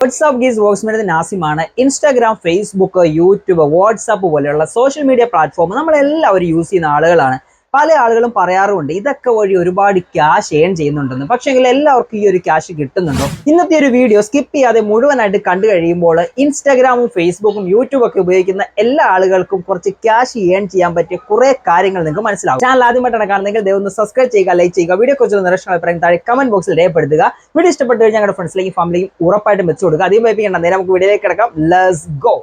WhatsApp ഗീസ് വോക്സ്മെന്റ് നാസിമാണ് ഇൻസ്റ്റാഗ്രാം ഫേസ്ബുക്ക് യൂട്യൂബ് വാട്സാപ്പ് പോലെയുള്ള സോഷ്യൽ മീഡിയ പ്ലാറ്റ്ഫോം നമ്മളെല്ലാവരും യൂസ് ചെയ്യുന്ന ആളുകളാണ്. പല ആളുകളും പറയാറുമുണ്ട് ഇതൊക്കെ വഴി ഒരുപാട് ക്യാഷ് ഏൺ ചെയ്യുന്നുണ്ടെന്ന്. പക്ഷെ എല്ലാവർക്കും ഈ ഒരു ക്യാഷ് കിട്ടുന്നുണ്ടോ? ഇന്നത്തെ ഒരു വീഡിയോ സ്കിപ്പ് ചെയ്യാതെ മുഴുവനായിട്ട് കണ്ടു കഴിയുമ്പോൾ ഇൻസ്റ്റാഗ്രാമും ഫേസ്ബുക്കും യൂട്യൂബും ഒക്കെ ഉപയോഗിക്കുന്ന എല്ലാ ആളുകൾക്കും കുറച്ച് ക്യാഷ് ഏൺ ചെയ്യാൻ പറ്റിയ കുറെ കാര്യങ്ങൾ നിങ്ങൾക്ക് മനസ്സിലാവും. ചാനൽ ആദ്യമായിട്ടാണ് കാണുന്നെങ്കിൽ ദയവ് ഒന്ന് സബ്സ്ക്രൈബ് ചെയ്യുക ലൈക്ക് ചെയ്യുക വീഡിയോ കുറിച്ചുള്ള നിരക്ഷണ അഭിപ്രായം താഴെ കമന്റ് ബോക്സിൽ രേഖപ്പെടുത്തുക. വീഡിയോ ഇഷ്ടപ്പെട്ടു കഴിഞ്ഞാൽ ഞങ്ങളുടെ ഫ്രണ്ട്സിലേക്കും ഫാമിലിക്കും ഉറപ്പായിട്ടും വെച്ചു കൊടുക്കുക. അധികം വൈപ്പിക്കേണ്ട നേരെ നമുക്ക് വീഡിയോയിലേക്ക് കിടക്കാം. ലെറ്റ്സ് ഗോ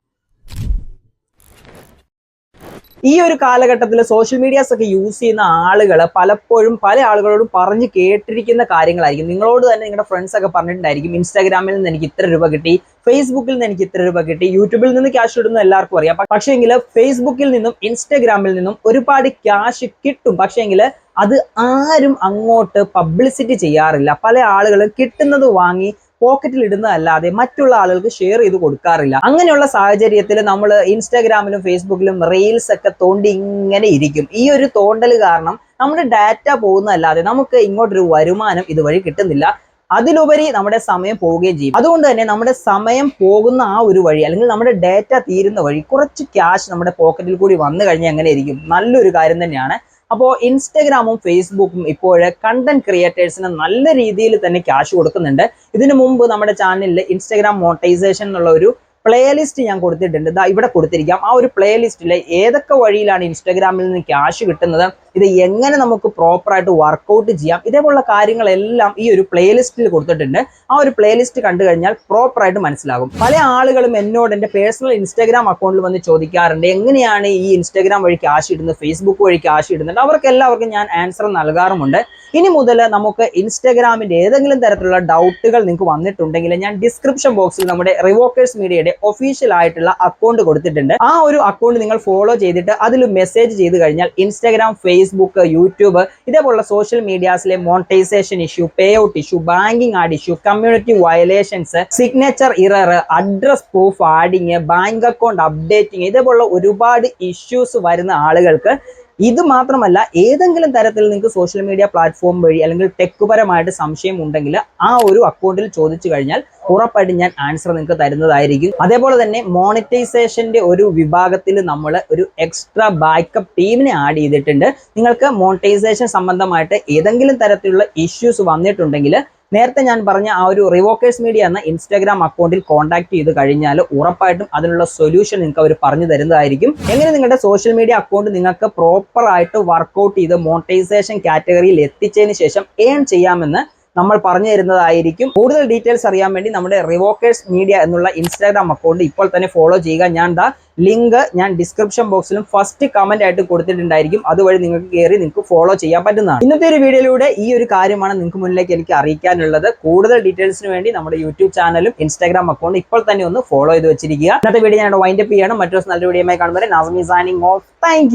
ഈ ഒരു കാലഘട്ടത്തിൽ സോഷ്യൽ മീഡിയാസ് ഒക്കെ യൂസ് ചെയ്യുന്ന ആളുകൾ പലപ്പോഴും പല ആളുകളോടും പറഞ്ഞ് കേട്ടിരിക്കുന്ന കാര്യങ്ങളായിരിക്കും. നിങ്ങളോട് തന്നെ നിങ്ങളുടെ ഫ്രണ്ട്സ് ഒക്കെ പറഞ്ഞിട്ടുണ്ടായിരിക്കും ഇൻസ്റ്റാഗ്രാമിൽ നിന്ന് എനിക്ക് ഇത്ര രൂപ കിട്ടി ഫേസ്ബുക്കിൽ നിന്ന് എനിക്ക് ഇത്ര രൂപ കിട്ടി യൂട്യൂബിൽ നിന്ന് ക്യാഷ് ഇടുന്ന എല്ലാവർക്കും അറിയാം. പക്ഷേങ്കിൽ ഫേസ്ബുക്കിൽ നിന്നും ഇൻസ്റ്റാഗ്രാമിൽ നിന്നും ഒരുപാട് ക്യാഷ് കിട്ടും. പക്ഷേങ്കിൽ അത് ആരും അങ്ങോട്ട് പബ്ലിസിറ്റി ചെയ്യാറില്ല. പല ആളുകളും കിട്ടുന്നത് വാങ്ങി പോക്കറ്റിൽ ഇടുന്നതല്ലാതെ മറ്റുള്ള ആളുകൾക്ക് ഷെയർ ചെയ്ത് കൊടുക്കാറില്ല. അങ്ങനെയുള്ള സാഹചര്യത്തിൽ നമ്മൾ ഇൻസ്റ്റാഗ്രാമിലും ഫേസ്ബുക്കിലും റീൽസ് ഒക്കെ തോണ്ടി ഇങ്ങനെ ഇരിക്കും. ഈ ഒരു തോണ്ടൽ കാരണം നമ്മുടെ ഡാറ്റ പോകുന്നതല്ലാതെ നമുക്ക് ഇങ്ങോട്ടൊരു വരുമാനം ഇതുവഴി കിട്ടുന്നില്ല. അതിലുപരി നമ്മുടെ സമയം പോവുകയും ചെയ്യും. അതുകൊണ്ട് തന്നെ നമ്മുടെ സമയം പോകുന്ന ആ ഒരു വഴി അല്ലെങ്കിൽ നമ്മുടെ ഡാറ്റ തീരുന്ന വഴി കുറച്ച് ക്യാഷ് നമ്മുടെ പോക്കറ്റിൽ കൂടി വന്നു കഴിഞ്ഞാൽ എങ്ങനെ ഇരിക്കും? നല്ലൊരു കാര്യം തന്നെയാണ്. അപ്പോൾ ഇൻസ്റ്റഗ്രാമും ഫേസ്ബുക്കും ഇപ്പോൾ കണ്ടന്റ് ക്രിയേറ്റേഴ്സിന് നല്ല രീതിയിൽ തന്നെ ക്യാഷ് കൊടുക്കുന്നുണ്ട്. ഇതിനു മുമ്പ് നമ്മുടെ ചാനലിൽ ഇൻസ്റ്റഗ്രാം മോണിറ്റൈസേഷൻ എന്നുള്ള ഒരു പ്ലേലിസ്റ്റ് ഞാൻ കൊടുത്തിട്ടുണ്ട്. ഇതാ ഇവിടെ കൊടുത്തിരിക്കാം. ആ ഒരു പ്ലേലിസ്റ്റിൽ ഏതൊക്കെ വഴിയിലാണ് ഇൻസ്റ്റഗ്രാമിൽ നിന്ന് ക്യാഷ് കിട്ടുന്നത്? ഇത് എങ്ങനെ നമുക്ക് പ്രോപ്പറായിട്ട് വർക്കൗട്ട് ചെയ്യാം? ഇതേപോലുള്ള കാര്യങ്ങളെല്ലാം ഈ ഒരു പ്ലേലിസ്റ്റിൽ കൊടുത്തിട്ടുണ്ട്. ആ ഒരു പ്ലേലിസ്റ്റ് കണ്ടു കഴിഞ്ഞാൽ പ്രോപ്പറായിട്ട് മനസ്സിലാകും. പല ആളുകളും എന്നോട് എന്റെ പേഴ്സണൽ ഇൻസ്റ്റാഗ്രാം അക്കൗണ്ടിൽ വന്ന് ചോദിക്കാറുണ്ട് എങ്ങനെയാണ് ഈ ഇൻസ്റ്റാഗ്രാം വഴി ക്യാഷ് ഇടുന്നത്? ഫേസ്ബുക്ക് വഴി ക്യാഷ് ഇടുന്നുണ്ട് അവർക്ക് എല്ലാവർക്കും ഞാൻ ആൻസർ നൽകാറുമുണ്ട്. ഇനി മുതൽ നമുക്ക് ഇൻസ്റ്റാഗ്രാമിന്റെ ഏതെങ്കിലും തരത്തിലുള്ള ഡൗട്ടുകൾ നിങ്ങൾക്ക് വന്നിട്ടുണ്ടെങ്കിൽ ഞാൻ ഡിസ്ക്രിപ്ഷൻ ബോക്സിൽ നമ്മുടെ റിവോക്കേഴ്സ് മീഡിയയുടെ ഒഫീഷ്യൽ ആയിട്ടുള്ള അക്കൗണ്ട് കൊടുത്തിട്ടുണ്ട്. ആ ഒരു അക്കൗണ്ട് നിങ്ങൾ ഫോളോ ചെയ്തിട്ട് അതിൽ മെസ്സേജ് ചെയ്ത് കഴിഞ്ഞാൽ ഇൻസ്റ്റാഗ്രാം ഫേസ്ബുക്ക് യൂട്യൂബ് ഇതേപോലുള്ള social മീഡിയാസിലെ monetization issue pay out issue banking ad issue community violations signature error address proof adding bank account updating ഇതേപോലുള്ള ഒരുപാട് ഇഷ്യൂസ് വരുന്ന ആളുകൾക്ക് ഇത് മാത്രമല്ല ഏതെങ്കിലും തരത്തിൽ നിങ്ങൾക്ക് സോഷ്യൽ മീഡിയ പ്ലാറ്റ്ഫോം വഴി അല്ലെങ്കിൽ ടെക് പരമായിട്ട് സംശയം ഉണ്ടെങ്കിൽ ആ ഒരു അക്കൗണ്ടിൽ ചോദിച്ചു കഴിഞ്ഞാൽ ഉറപ്പായിട്ടും ഞാൻ ആൻസർ നിങ്ങൾക്ക് തരുന്നതായിരിക്കും. അതേപോലെ തന്നെ മോണിറ്റൈസേഷന്റെ ഒരു വിഭാഗത്തിൽ നമ്മൾ ഒരു എക്സ്ട്രാ ബാക്കപ്പ് ടീമിനെ ആഡ് ചെയ്തിട്ടുണ്ട്. നിങ്ങൾക്ക് മോണിറ്റൈസേഷൻ സംബന്ധമായിട്ട് ഏതെങ്കിലും തരത്തിലുള്ള ഇഷ്യൂസ് വന്നിട്ടുണ്ടെങ്കിൽ നേരത്തെ ഞാൻ പറഞ്ഞ ആ ഒരു റിവോക്കേഴ്സ് മീഡിയ എന്ന ഇൻസ്റ്റാഗ്രാം അക്കൗണ്ടിൽ കോൺടാക്ട് ചെയ്ത് കഴിഞ്ഞാൽ ഉറപ്പായിട്ടും അതിനുള്ള സൊല്യൂഷൻ നിങ്ങൾക്ക് അവർ പറഞ്ഞു തരുന്നതായിരിക്കും. എങ്ങനെ നിങ്ങളുടെ സോഷ്യൽ മീഡിയ അക്കൗണ്ട് നിങ്ങൾക്ക് പ്രോപ്പർ ആയിട്ട് വർക്കൗട്ട് ചെയ്ത് മോണിറ്റൈസേഷൻ കാറ്റഗറിയിൽ എത്തിച്ചതിന് ശേഷം ഏൺ ചെയ്യാമെന്ന് നമ്മൾ പറഞ്ഞു തരുന്നതായിരിക്കും. കൂടുതൽ ഡീറ്റെയിൽസ് അറിയാൻ വേണ്ടി നമ്മുടെ റിവോക്കേഴ്സ് മീഡിയ എന്നുള്ള ഇൻസ്റ്റാഗ്രാം അക്കൗണ്ട് ഇപ്പോൾ തന്നെ ഫോളോ ചെയ്യുക. ഞാൻ ദാ ലിങ്ക് ഞാൻ ഡിസ്ക്രിപ്ഷൻ ബോക്സിലും ഫസ്റ്റ് കമന്റ് ആയിട്ട് കൊടുത്തിട്ടുണ്ടായിരിക്കും. അതുവഴി നിങ്ങൾക്ക് കയറി നിങ്ങൾക്ക് ഫോളോ ചെയ്യാൻ പറ്റുന്നതാണ്. ഇന്നത്തെ ഒരു വീഡിയോയിലൂടെ ഈ ഒരു കാര്യമാണ് നിങ്ങൾക്ക് മുന്നിലേക്ക് എനിക്ക് അറിയിക്കാനുള്ളത്. കൂടുതൽ ഡീറ്റെയിൽസിന് വേണ്ടി നമ്മുടെ യൂട്യൂബ് ചാനലും ഇൻസ്റ്റാഗ്രാം അക്കൗണ്ട് ഇപ്പോൾ തന്നെ ഒന്ന് ഫോളോ ചെയ്ത് വെച്ചിരിക്കുക. ഇന്നത്തെ വീഡിയോ ഞാൻ വൈൻഡപ്പ് ചെയ്യണം മറ്റൊരു നല്ല വീഡിയോയുമായി കാണുമ്പോൾ നവമി സാനിങ് ഓഫ് താങ്ക്